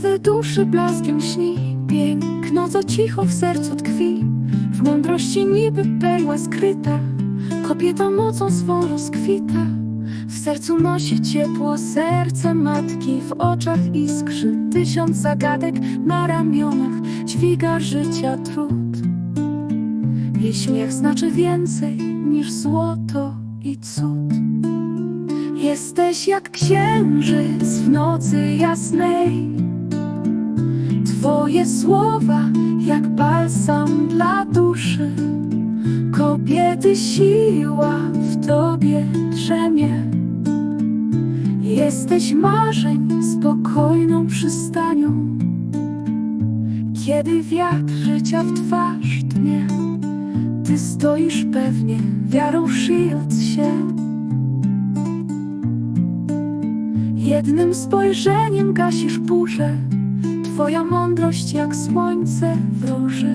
We duszy blaskiem śni. Piękno, co cicho w sercu tkwi. W mądrości niby perła skryta. Kobieta mocą swą rozkwita. W sercu nosi ciepło serce matki. W oczach iskrzy tysiąc zagadek. Na ramionach dźwiga życia trud. Jej śmiech znaczy więcej niż złoto i cud Jesteś jak księżyc w nocy jasnej. Twoje słowa jak balsam dla duszy. Kobiety siła w tobie drzemie. Jesteś marzeń spokojną przystanią. Kiedy wiatr życia w twarz dnie Ty stoisz pewnie, wiarą szyjąc się Jednym spojrzeniem gasisz burzę. Twoja mądrość jak słońce wróży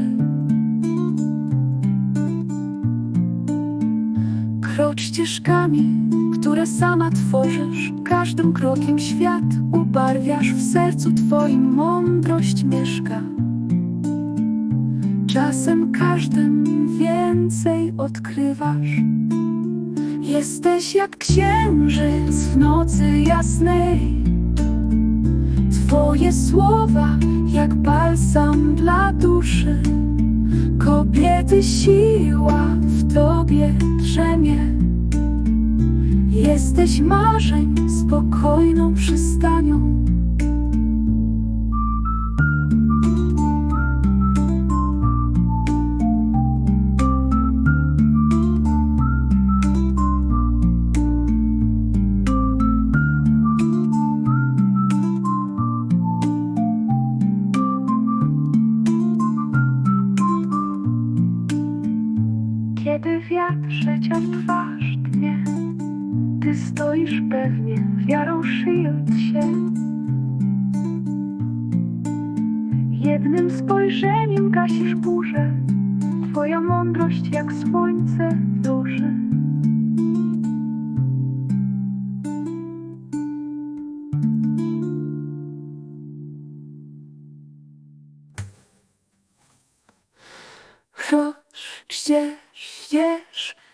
Krocz ścieżkami, które sama tworzysz. Każdym krokiem świat ubarwiasz. W sercu twoim mądrość mieszka. Czasem każdym więcej odkrywasz Jesteś jak księżyc w nocy jasnej. Twoje słowa jak balsam dla duszy. Kobiety siła w tobie drzemie. Jesteś marzeń spokojną przystanią Kiedy wiatr w twarz Ty stoisz pewnie, wiarą szyjąc się. Jednym spojrzeniem gasisz burzę Twoja mądrość jak słońce ścież, ścież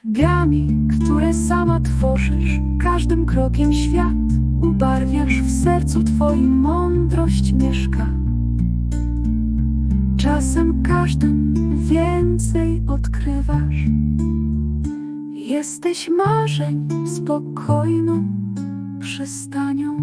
Biami, które sama tworzysz. Każdym krokiem świat ubarwiasz. W sercu twoim mądrość mieszka. Czasem każdym więcej odkrywasz. Jesteś marzeń spokojną przystanią